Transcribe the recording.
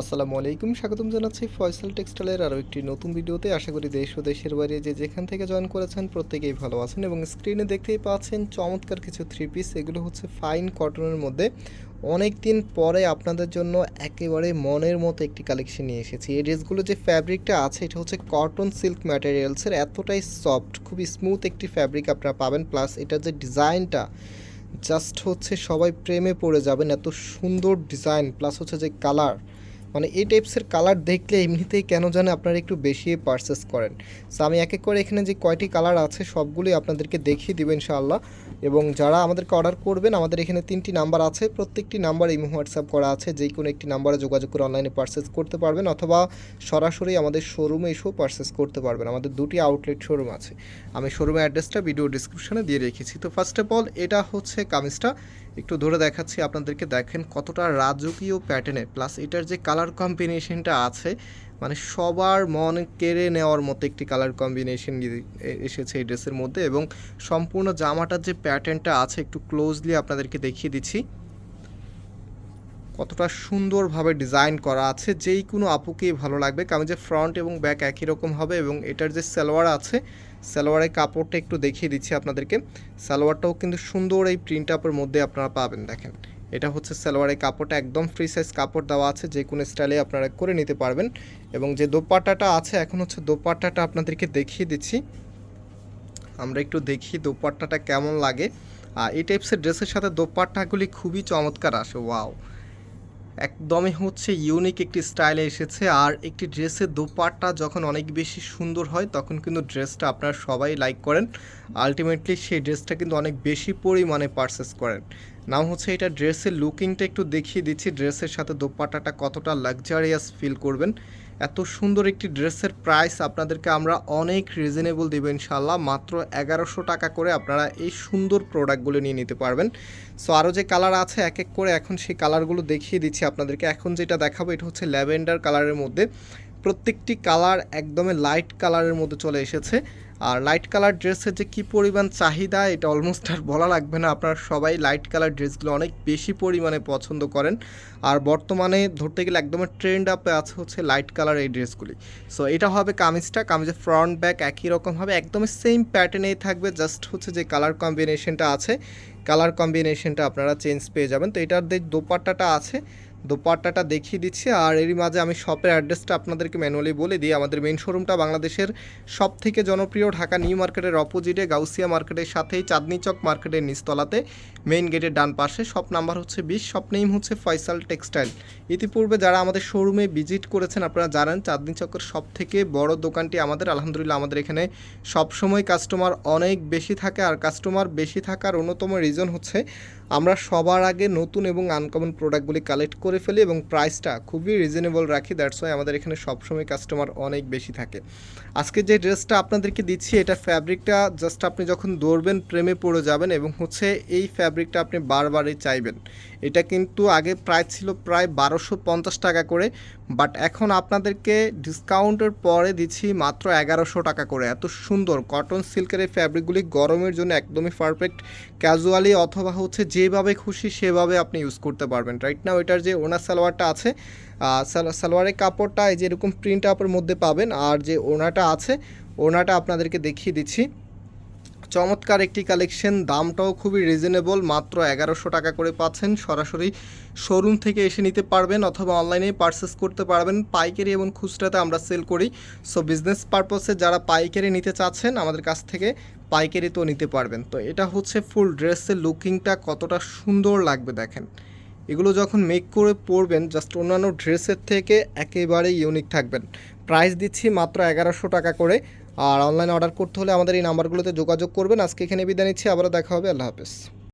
আসসালামু আলাইকুম, স্বাগতম জানাচ্ছি ফয়সাল টেক্সটাইলের আরও একটি নতুন ভিডিওতে। আশা করি দেশ ও দেশের বাইরে যে যেখান থেকে জয়েন করেছেন প্রত্যেকেই ভালো আছেন এবং স্ক্রিনে দেখতেই পাচ্ছেন চমৎকার কিছু থ্রি পিস এগুলো হচ্ছে ফাইন কটনের মধ্যে। অনেক দিন পরে আপনাদের জন্য একেবারে মনের মতো একটি কালেকশন নিয়ে এসেছি। এই ড্রেসগুলো যে ফ্যাব্রিকটা আছে, এটা হচ্ছে কটন সিল্ক ম্যাটেরিয়ালসের এতটাই সফট খুবই স্মুথ একটি ফ্যাব্রিক আপনারা পাবেন। প্লাস এটার যে ডিজাইনটা জাস্ট হচ্ছে সবাই প্রেমে পড়ে যাবেন। এত সুন্দর ডিজাইন প্লাস হচ্ছে যে কালার মানে এই টাইপসের কালার দেখলে এমনিতেই কেন জানে আপনারা একটু বেশি পারচেস করেন। সো আমি এক এক করে এখানে যে কয়টি কালার আছে সবগুলোই আপনাদেরকে দেখিয়ে দেবো ইনশাআল্লাহ। এবং যারা আমাদেরকে অর্ডার করবেন, আমাদের এখানে তিনটি নাম্বার আছে। প্রত্যেকটি নাম্বার ইমো হোয়াটসঅ্যাপ করা আছে। যেই কোনো একটি নাম্বারে যোগাযোগ করে অনলাইনে পারচেস করতে পারবেন অথবা সরাসরি আমাদের শোরুমে এসেও পারচেস করতে পারবেন। আমাদের দুটি আউটলেট শোরুম আছে। আমি শোরুমের অ্যাড্রেসটা ভিডিও ডিসক্রিপশনে দিয়ে রেখেছি। তো ফার্স্ট অফ অল এটা হচ্ছে কামিজটা। একটু ধরে দেখাচ্ছি আপনাদেরকে, দেখেন কতটা রাজকীয় প্যাটার্নে প্লাস এটার যে কালার কম্বিনেশনটা আছে মানে সবার মন কেড়ে নেওয়ার মতো একটি কালার কম্বিনেশন এসেছে এই ড্রেসের মধ্যে এবং সম্পূর্ণ জামাটার যে প্যাটার্নটা আছে, একটু ক্লোজলি আপনাদেরকে দেখিয়ে দিচ্ছি। কতটা সুন্দরভাবে ডিজাইন করা আছে, যেই কোনো আপুকেই ভালো লাগবে। কারণ যে ফ্রন্ট এবং ব্যাক একই রকম হবে এবং এটার যে সালোয়ার আছে সালোয়ারের কাপড়টা একটু দেখিয়ে দিচ্ছি আপনাদেরকে। সালোয়ারটাও কিন্তু সুন্দর এই প্রিন্ট আপের মধ্যে আপনারা পাবেন, দেখেন। এটা হচ্ছে সালোয়ারের কাপড়টা, একদম ফ্রি সাইজ কাপড় দেওয়া আছে, যে কোনো স্টাইলে আপনারা করে নিতে পারবেন। এবং যে দোপাট্টাটা আছে, এখন হচ্ছে দোপাট্টাটা আপনাদেরকে দেখিয়ে দিচ্ছি। আমরা একটু দেখি দোপাট্টাটা কেমন লাগে। আর এই টাইপসের ড্রেসের সাথে দোপাট্টাগুলি খুবই চমৎকার আসে ওয়াও একদমই হচ্ছে ইউনিক একটি স্টাইলে এসেছে। আর একটি ড্রেসের দোপাট্টা যখন অনেক বেশি সুন্দর হয়, তখন কিন্তু ড্রেসটা আপনারা সবাই লাইক করেন। আলটিমেটলি সেই ড্রেসটা কিন্তু অনেক বেশি পরিমাণে পারচেস করেন। নাম হচ্ছে এটা ড্রেসের লুকিংটা একটু দেখিয়ে দিচ্ছি। ড্রেসের সাথে দোপাট্টাটা কতটা লাক্সারিয়াস ফিল করবেন। এত সুন্দর একটি ড্রেসের প্রাইস আপনাদেরকে আমরা অনেক রিজনেবল দেবো ইনশাল্লাহ মাত্র এগারোশো টাকা করে আপনারা এই সুন্দর প্রোডাক্টগুলো নিয়ে নিতে পারবেন। সো আরও যে কালার আছে, এক এক করে এখন সেই কালারগুলো দেখিয়ে দিচ্ছি আপনাদেরকে। এখন যেটা দেখাবো, এটা হচ্ছে ল্যাভেন্ডার কালারের মধ্যে প্রত্যেকটি কালার একদমই লাইট কালারের মধ্যে চলে এসেছে। আর লাইট কালার ড্রেসের যে কী পরিমাণ চাহিদা, এটা অলমোস্ট আর বলা লাগবে না। আপনারা সবাই লাইট কালার ড্রেসগুলো অনেক বেশি পরিমাণে পছন্দ করেন। আর বর্তমানে ধরতে গেলে একদমই ট্রেন্ড আপে আছে হচ্ছে লাইট কালার এই ড্রেসগুলি সো এটা হবে কামিজটা, কামিজের ফ্রন্ট ব্যাক একই রকম হবে, একদমই সেম প্যাটার্নেই থাকবে জাস্ট হচ্ছে যে কালার কম্বিনেশনটা আছে। কালার কম্বিনেশনটা আপনারা চেঞ্জ পেয়ে যাবেন। তো এটার যে দোপাট্টাটা আছে দোপাট্টাটা দেখিয়ে দিচ্ছি। আর এরই মাঝে আমি শপের অ্যাড্রেসটা আপনাদেরকে ম্যানুয়ালি বলে দিই। আমাদের মেন শোরুমটা বাংলাদেশের সব থেকে জনপ্রিয় ঢাকা নিউ মার্কেটের অপোজিটে গাউসিয়া মার্কেটের সাথেই চাঁদনি চক মার্কেটের নিচতলাতে মেইন গেটের ডান পাশে। শপ নাম্বার হচ্ছে বিশ শপ নেম হচ্ছে ফয়সাল টেক্সটাইল ইতিপূর্বে যারা আমাদের শোরুমে ভিজিট করেছেন, আপনারা জানেন চাঁদনি চকের সব থেকে বড় দোকানটি আমাদের, আলহামদুলিল্লাহ আমাদের এখানে সবসময় কাস্টমার অনেক বেশি থাকে। আর কাস্টমার বেশি থাকার অন্যতম রিজন হচ্ছে আমরা সবার আগে নতুন এবং আনকমন প্রোডাক্টগুলি কালেক্ট করে ফেলি এবং প্রাইসটা খুবই রিজনেবল রাখি দ্যাটস ওয়াই আমাদের এখানে সবসময় কাস্টমার অনেক বেশি থাকে। আজকে যে ড্রেসটা আপনাদেরকে দিচ্ছি, এটা ফ্যাব্রিকটা জাস্ট আপনি যখন দৌড়বেন, প্রেমে পড়ে যাবেন এবং হচ্ছে এই ফ্যাব্রিকটা আপনি বারবারই চাইবেন। এটা কিন্তু আগে প্রাইস ছিল প্রায় বারোশো পঞ্চাশ টাকা করে বাট এখন আপনাদেরকে ডিসকাউন্টের পরে দিচ্ছি মাত্র এগারোশো টাকা করে। এত সুন্দর কটন সিল্কের এই ফ্যাব্রিকগুলি গরমের জন্য একদমই পারফেক্ট ক্যাজুয়ালি অথবা হচ্ছে যেভাবে খুশি সেভাবে আপনি ইউজ করতে পারবেন। রাইট নাও এটার যে ওনার সালোয়ারটা আছে সালোয়ারের কাপড়টা এই যে এরকম প্রিন্ট আপের মধ্যে পাবেন, আর যে ওনাটা আছে ওনাটা আপনাদেরকে দেখিয়ে দিচ্ছি। চমৎকার একটি কালেকশন, দামটাও খুবই রিজনেবল মাত্র এগারোশো টাকা করে পাচ্ছেন। সরাসরি শোরুম থেকে এসে নিতে পারবেন অথবা অনলাইনে পারচেস করতে পারবেন। পাইকারি এবং খুচরাতে আমরা সেল করি। সো বিজনেস পারপসে যারা পাইকারি নিতে চাচ্ছেন, আমাদের কাছ থেকে পাইকারি তো নিতে পারবেন। তো এটা হচ্ছে ফুল ড্রেসের লুকিংটা কতটা সুন্দর লাগবে দেখেন। এগুলো যখন মেক করে পরবেন জাস্ট অন্যান্য ড্রেসের থেকে একেবারে ইউনিক থাকবেন। প্রাইস দিচ্ছি মাত্র এগারোশো টাকা করে। আর অনলাইন অর্ডার করতে হলে আমাদের এই নাম্বারগুলোতে যোগাযোগ করবেন। আজকে এখানে বিদায় নিচ্ছি, আবারও দেখা হবে, আল্লাহ হাফেজ।